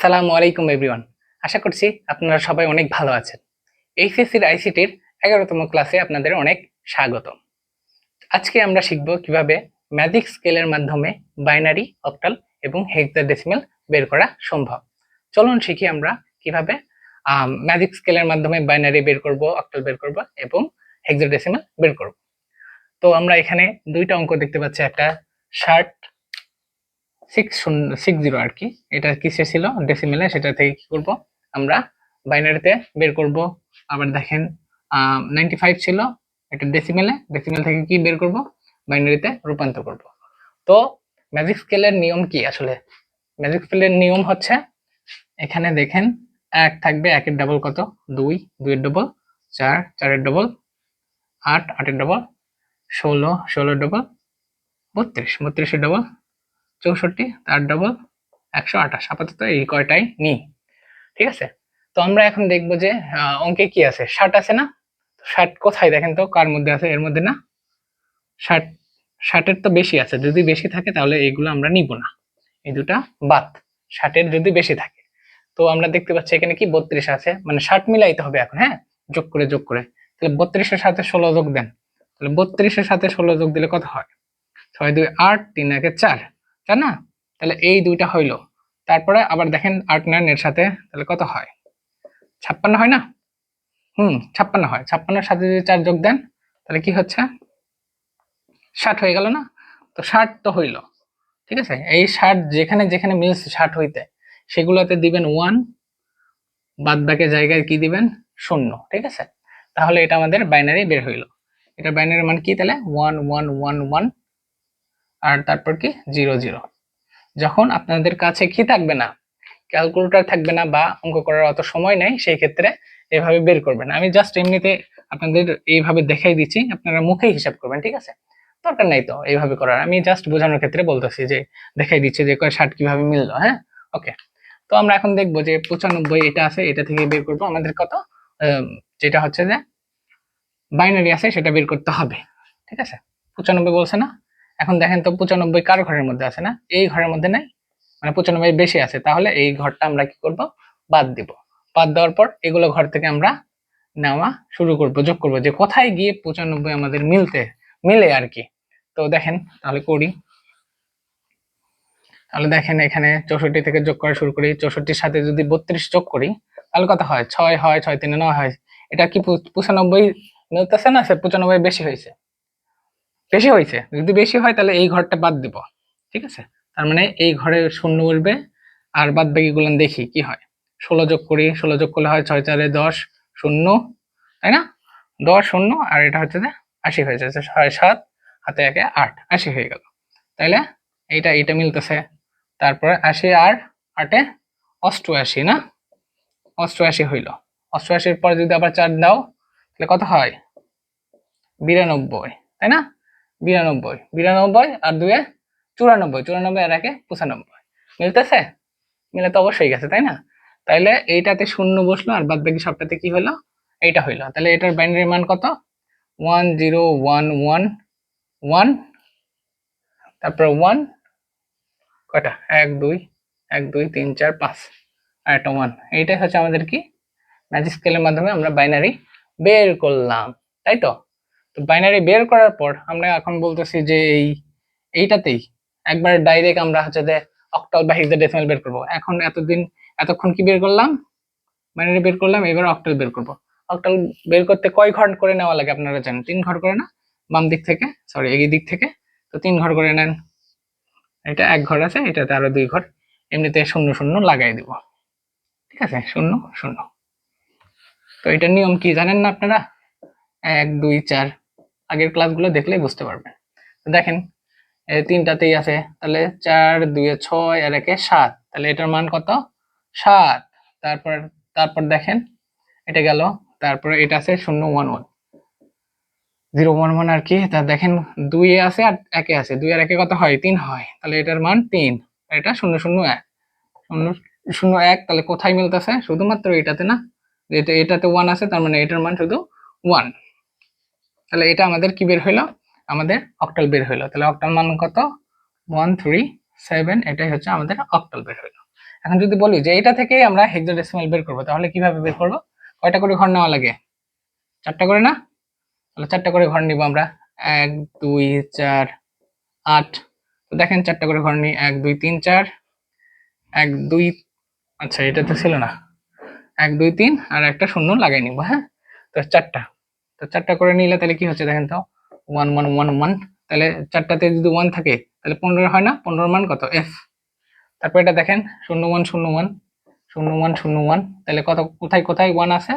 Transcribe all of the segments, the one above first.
আসসালামু আলাইকুম এভরিওয়ান আশা করছি আপনারা সবাই অনেক ভালো আছেন। এইচএসসির আইসিটির এগারোতম ক্লাসে আপনাদের অনেক স্বাগত আজকে আমরা শিখব কীভাবে ম্যাজিক স্কেলের মাধ্যমে বাইনারি, অক্টাল এবং হেক্সাডেসিমাল বের করা সম্ভব। চলুন শিখি আমরা কীভাবে ম্যাজিক স্কেলের মাধ্যমে বাইনারি বের করব, অক্টাল বের করব এবং হেক্সাডেসিমাল বের করব। তো আমরা এখানে দুইটা অঙ্ক দেখতে পাচ্ছি। একটা ষাট সিক্স শূন্য সিক্স জিরো আর কি। এটা কিসে ছিল? ডেসিমেলে সেটা থেকে কি করব? আমরা বাইনারিতে বের করব। আবার দেখেন নাইনটি ফাইভ ছিল, এটা ডেসিমেলে ডেসিমেল থেকে কি বের করব? বাইনারিতে রূপান্তর করব। তো ম্যাজিক স্কেলের নিয়ম কি আসলে? ম্যাজিক স্কেলের নিয়ম হচ্ছে, এখানে দেখেন, এক থাকবে একের ডাবল কত? দুই, দুইয়ের ডবল চার, চারের ডবল আট, আটের ডবল ষোলো, ষোলোর ডবল বত্রিশ, বত্রিশের ডবল চৌষট্টি, তার ডবল একশো আঠাশ। আপাতত এই কয়টাই নিই। ঠিক আছে? তো আমরা এখন দেখব যে অঙ্কে কি আছে? ষাট আছে না? ষাট কোথায় দেখেন তো? কার মধ্যে আছে? এর মধ্যে না? ষাট, ষাটের তো বেশি আছে। যদি বেশি থাকে, তাহলে এইগুলো আমরা নিব না। এই দুটা বাদ। ষাটের যদি বেশি থাকে। তো আমরা দেখতে পাচ্ছি এখানে কি? বত্রিশ আছে। মানে ষাট মিলাইতে হবে এখন হ্যাঁ? যোগ করে যোগ করে। তাহলে বত্রিশের সাথে ষোলো যোগ দেন। তাহলে বত্রিশের সাথে ষোলো যোগ দিলে কত হয়? ছয় দুই আট, তিন একে চার। তাই না? তাহলে এই দুইটা হইল। তারপরে আবার দেখেন আট নাইন এর সাথে তাহলে কত হয়? ছাপ্পান্ন হয় না? হুম, ছাপ্পান্ন হয়। ছাপ্পান্নের সাথে যদি চার যোগ দেন, তাহলে কি হচ্ছে? ষাট হয়ে গেল না? তো ষাট তো হইল। ঠিক আছে? এই ষাট যেখানে যেখানে মিলছে ষাট হইতে, সেগুলোতে দিবেন ওয়ান বাদ বাকি জায়গায় কি দিবেন? শূন্য। ঠিক আছে? তাহলে এটা আমাদের বাইনারি বের হইল। এটা বাইনারি মান কি তাহলে? ওয়ান ওয়ান ওয়ান ওয়ান আর তারপর কি? Zero zero. যখন আপনাদের কাছে কি থাকবে না ক্যালকুলেটর থাকবে না বা অঙ্ক করার অত সময় নেই, সেই ক্ষেত্রে এভাবে বের করবেন। আমি জাস্ট এমনিতে আপনাদের এইভাবে দেখাই দিচ্ছি, আপনারা মুখেই হিসাব করবেন, ঠিক আছে? দরকার নাই তো এইভাবে করার। আমি জাস্ট বোঝানোর ক্ষেত্রে বলতেছি যে, দেখাই দিচ্ছি যে, কয় ষাট কীভাবে মিললো হ্যাঁ? ওকে তো আমরা এখন দেখব যে পঁচানব্বই এটা আছে, এটা থেকে বের করব। আমাদের কত? যেটা হচ্ছে যে বাইনারি আছে, সেটা বের করতে হবে, ঠিক আছে? পঁচানব্বই বলছে না? এখন দেখেন তো পঁচানব্বই কার ঘরের মধ্যে আছে না? এই ঘরের মধ্যে নাই? মানে পঁচানব্বই বেশি আছে। তাহলে এই ঘরটা আমরা কি করব? বাদ দিব। বাদ দেওয়ার পর এগুলো ঘর থেকে আমরা নেওয়া শুরু করব, যোগ করব। যে কোথায় গিয়ে পঁচানব্বই আমাদের মিলতে, মিলে আর কি। তো দেখেন, তাহলে করি। তাহলে দেখেন এখানে চৌষট্টি থেকে যোগ করা শুরু করি। চৌষট্টির সাথে যদি বত্রিশ যোগ করি, তাহলে কত হয়? ছয় হয়, ছয় তিনে নয় হয়। এটা কি পঁচানব্বই মিলতেছে না? সে পঁচানব্বই বেশি হয়েছে। বেশি হয়েছে। যদি বেশি হয় তাহলে এই ঘরটা বাদ দিব। ঠিক আছে? তার মানে এই ঘরে শূন্য উঠবে আর বাদ বাকি গুলো দেখি কি হয়। ষোলো যোগ করি ষোলো যোগ করলে হয় ছয়, চারে দশ, শূন্য, তাই না? দশ, শূন্য, আর এটা হচ্ছে যে আশি হয়ে যাচ্ছে, ছয়, সাত, হাতে একে আট, আশি হয়ে গেল। তাইলে এইটা এইটা মিলতেছে। তারপরে আশি আর আটে অষ্টআশি, না? অষ্টআশি হইল। অষ্টআশির পর যদি আবার চার দাও, তাহলে কত হয়? বিরানব্বই, তাই না? বিরানব্বই বিরানব্বই আর দুয়ে চুরানব্বই চুরানব্বই আর একে পঁচানব্বই। মিলতেছে? মিলে তো অবশ্যই গেছে, তাই না? তাইলে এইটাতে শূন্য বসল আর বাদ বাকি সবটাতে কি হলো? এইটা হইল। তাহলে এটার বাইনারি মান কত? One zero one one one তারপর ওয়ান কয়টা? এক, দুই এক, দুই, তিন, চার, পাঁচ। আর একটা ওয়ান এইটাই হচ্ছে আমাদের কি? ম্যাজিক স্কেলের মাধ্যমে আমরা বাইনারি বের করলাম, তাই তো? বাইনারি বের করার পর আমরা এখন বলতেছি যে এই, এইটাতেই একবার ডাইরেক্ট আমরা হচ্ছে যে অক্টাল বা হেক্সাডেসিমাল বের করব। এখন এতদিন, এতক্ষণ কি বের করলাম? বাইনারি বের করলাম, এবার অক্টাল বের করব। অক্টাল বের করতে কয় ঘর করে নেওয়া লাগে আপনারা জানেন? তিন ঘর করে না? বাম দিক থেকে সরি এই দিক থেকে। তো তিন ঘর করে নেন। এটা এক ঘর আছে, এটাতে আরও দুই ঘর। এমনিতে শূন্য শূন্য লাগাই দিব। ঠিক আছে? শূন্য শূন্য। তো এটার নিয়ম কি জানেন না আপনারা? এক, দুই, চার আগের ক্লাসগুলো দেখলেই বুঝতে পারবেন দেখেন তিনটাতেই আছে, তাহলে চার, দুয়ে ছয় আর একে সাত, তাহলে এটার মান কত? সাত। তারপর তারপর দেখেন, এটা গেল, তারপরে এটা আছে শূন্য one one. Zero one one আর কি? তা দেখেন দুই আছে আর একে আছে দুই আর একে কত হয়? তিন হয়। তাহলে এটার মান তিন এটা শূন্য শূন্য এক। শূন্য শূন্য এক, তাহলে কোথায় মিলতেছে? শুধুমাত্র এটাতে না? এটা এটাতে ওয়ান আছে, তার মানে এটার মান শুধু ওয়ান তাহলে এটা আমাদের কি বের হইল? আমাদের অক্টাল বের হইল। তাহলে অক্টাল মান কত? ওয়ান থ্রি সেভেন এটাই হচ্ছে আমাদের অক্টাল বের হইল। এখন যদি বলি যে এটা থেকে আমরা হেক্সাডেসিমাল বের করব, তাহলে কীভাবে বের করব? কয়টা করে ঘর নেওয়া লাগে? চারটা করে না? তাহলে চারটা করে ঘর নিব আমরা। এক, দুই, চার, আট। তো দেখেন চারটা করে ঘর নিই। এক, দুই, তিন, চার। এক, দুই আচ্ছা এটা তো ছিল না। এক, দুই, তিন, আর একটা শূন্য লাগাই নিব হ্যাঁ? তো চারটা। তো চারটা করে নিলে তাহলে কি হচ্ছে দেখেন তো? ওয়ান ওয়ান ওয়ান ওয়ান তাহলে চারটাতে যদি ওয়ান থাকে, তাহলে পনেরো হয় না? পনেরোর মান কত? এফ তারপর এটা দেখেন, শূন্য ওয়ান শূন্য ওয়ান শূন্য ওয়ান শূন্য ওয়ান তাহলে কত, কোথায় কোথায় ওয়ান আছে?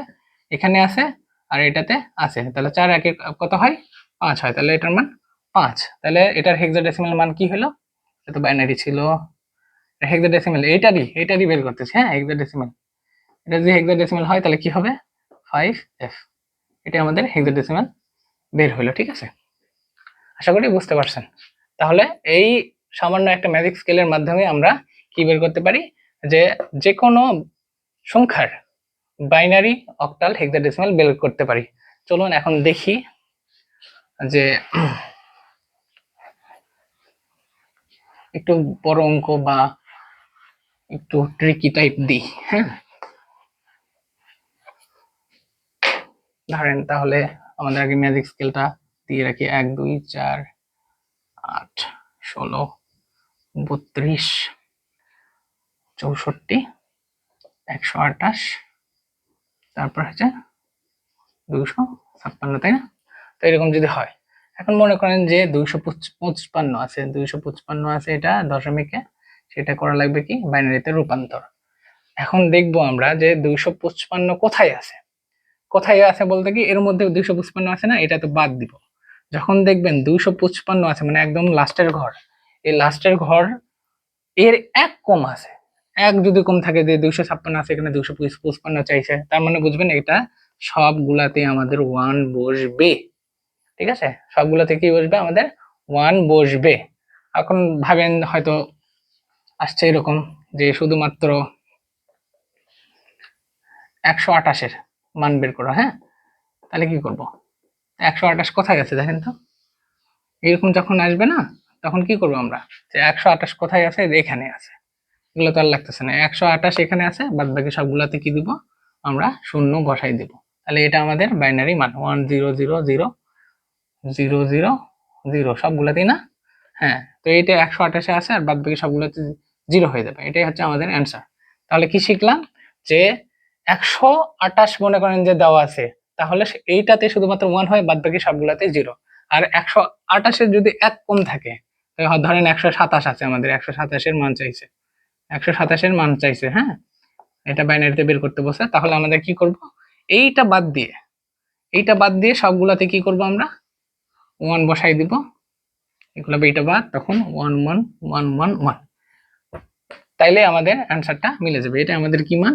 এখানে আছে আর এটাতে আছে। তাহলে চার একে কত হয়? পাঁচ হয়। তাহলে এটার মান পাঁচ। তাহলে এটার হেক্সাডেসিমাল মান কি হলো? এটা তো বাইনারি ছিল। হেক্সাডেসিমাল এটারই এটারই বের করতেছি হ্যাঁ? হেক্সাডেসিমাল এটা যদি হেক্সাডেসিমাল হয়, তাহলে কি হবে? ফাইভ এফ এটা আমাদের হেক্সাডেসিমাল বের হলো, ঠিক আছে? আশা করি বুঝতে পারছেন। তাহলে এই সামান্য একটা ম্যাজিক স্কেলের মাধ্যমে আমরা কি বের করতে পারি? যে যে কোনো সংখ্যার বাইনারি অক্টাল হেক্সাডেসিমাল বের করতে পারি। চলুন এখন দেখি যে একটু বড় অঙ্ক বা একটু ট্রিকি টাইপ দিই হ্যাঁ? ধরেন তাহলে আমাদের আগে ম্যাজিক স্কেলটা দিয়ে রাখি এক, দুই, চার, আট, ষোলো, বত্রিশ, চৌষট্টি, একশো আঠাশ, তারপর হচ্ছে দুইশো ছাপ্পান্ন, তাই না? তো এরকম যদি হয়, এখন মনে করেন যে দুইশো পঁচপান্ন আছে, দুইশো পঁচপান্ন আছে এটা দশমিকে, সেটা করা লাগবে কি? বাইনারিতে রূপান্তর। এখন দেখব আমরা যে দুইশো পঁচপান্ন কোথায় আছে? কোথায় আছে বলতে কি, এর মধ্যে দুইশো পঁচপান্ন আছে না, এটা তো বাদ দিব। যখন দেখবেন দুইশো পঁচপান্ন আছে মানে একদম লাস্টের ঘর, এই লাস্টের ঘর, এর এক কম আছে। এক যদি কম থাকে যে দুইশো ছাপ্পান্ন আছে, এখানে দুইশো পঁচপান্ন চাইছে, তার মানে বুঝবেন এটা সবগুলাতে আমাদের ওয়ান বসবে। ঠিক আছে? সবগুলাতে কি বসবে? আমাদের ওয়ান বসবে। এখন ভাবেন হয়তো আসছে এরকম যে শুধুমাত্র একশো আঠাশের মান বের করো হ্যাঁ? তাহলে কি করব? একশো আঠাশ কোথায় আছে দেখেন তো? এরকম যখন আসবে না, তখন কি করব আমরা? যে একশো আঠাশ কোথায় আছে? এখানে আছে। এগুলো তো আর লাগতেছে না। একশো আঠাশ এখানে আছে, বাদ বাকি সবগুলোতে কি দিব? আমরা শূন্য বসাই দিব। তাহলে এটা আমাদের বাইনারি মান। One zero zero zero zero zero zero সবগুলোতেই না? হ্যাঁ তো এইটা একশো আঠাশে আছে আর বাদ বাকি সবগুলোতে জিরো হয়ে যাবে। এটাই হচ্ছে আমাদের অ্যান্সার তাহলে কি শিখলাম? যে একশো আঠাশ মনে করেন যে দেওয়া আছে, তাহলে এইটাতে শুধুমাত্র ওয়ান হয় বাদ বাকি সবগুলাতে জিরো আর একশো আঠাশের যদি এক কম থাকে ধরেন একশো সাতাশ আছে আমাদের, একশো সাতাশের মান চাইছে। একশো সাতাশের মান চাইছে হ্যাঁ? এটা বাইনারিতে বের করতে বসে, তাহলে আমাদের কি করব? এইটা বাদ দিয়ে, এইটা বাদ দিয়ে সবগুলাতে কি করব আমরা? ওয়ান বসাই দিব। এগুলো এইটা বাদ, তখন one one one one one তাইলে আমাদের অ্যান্সারটা মিলে যাবে। এটা আমাদের কি মান?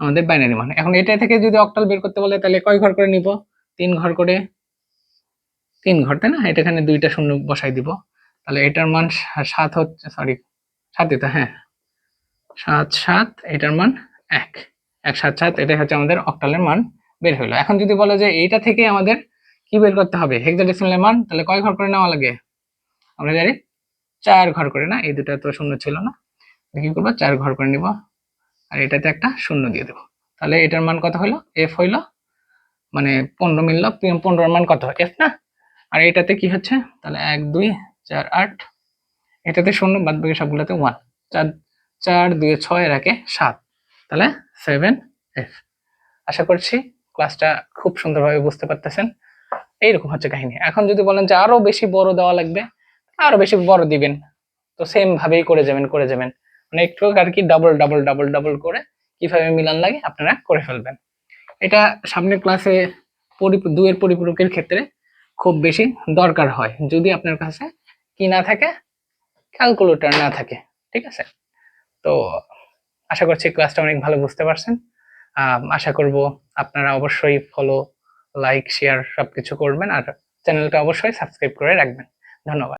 আমাদের বাইনারি মান। এখন এটা থেকে যদি অক্টাল বের করতে বলে, তাহলে কয় ঘর করে নিব? তিন ঘর করে তিন ঘর, তাই না? এটা এখানে দুইটা শূন্য বসাই দিব। তাহলে এটার মান সাত হচ্ছে সরি সাত এটা হ্যাঁ। সাত সাত, এটার মান এক। এক, সাত সাত এটা হচ্ছে আমাদের অক্টালের মান বের হইল। এখন যদি বলে যে এইটা থেকে আমাদের কি বের করতে হবে? হেক্সাডেসিমালের মান, তাহলে কয় ঘর করে নেওয়া লাগে? আমরা জানি চার ঘর করে, না? এই দুটা তো শূন্য ছিল না। কি করব? চার ঘর করে নিব। আর এটাতে একটা শূন্য দিয়ে দেবো। তাহলে এটার মান কত হলো? এফ হইল মানে পনেরো মিলল পনেরোর মান কত? এফ না? আর এটাতে কি হচ্ছে? তাহলে এক, দুই, চার, আট। এটাতে শূন্য, বাদ বাকি সবগুলোতে ওয়ান চার চার, দুই, ছয় রাখে সাত। তাহলে সেভেন এফ আশা করছি ক্লাসটা খুব সুন্দরভাবে বুঝতে পারতেছেন। এইরকম হচ্ছে কাহিনী। এখন যদি বলেন যে আরও বেশি বড় দেওয়া লাগবে আরও বেশি বড় দিবেন, তো সেম ভাবেই করে যাবেন করে যাবেন। মানে একটু আর কি ডাবল ডাবল ডাবল ডাবল করে কীভাবে মিলান লাগে আপনারা করে ফেলবেন। এটা সামনের ক্লাসে দুয়ের পরিপূরকের ক্ষেত্রে খুব বেশি দরকার হয়। যদি আপনার কাছে কি না থাকে ক্যালকুলেটর না থাকে, ঠিক আছে? তো আশা করছি ক্লাসটা অনেক ভালো বুঝতে পারছেন। আশা করব আপনারা অবশ্যই ফলো লাইক শেয়ার সবকিছু করবেন আর চ্যানেলটা অবশ্যই সাবস্ক্রাইব করে রাখবেন। ধন্যবাদ।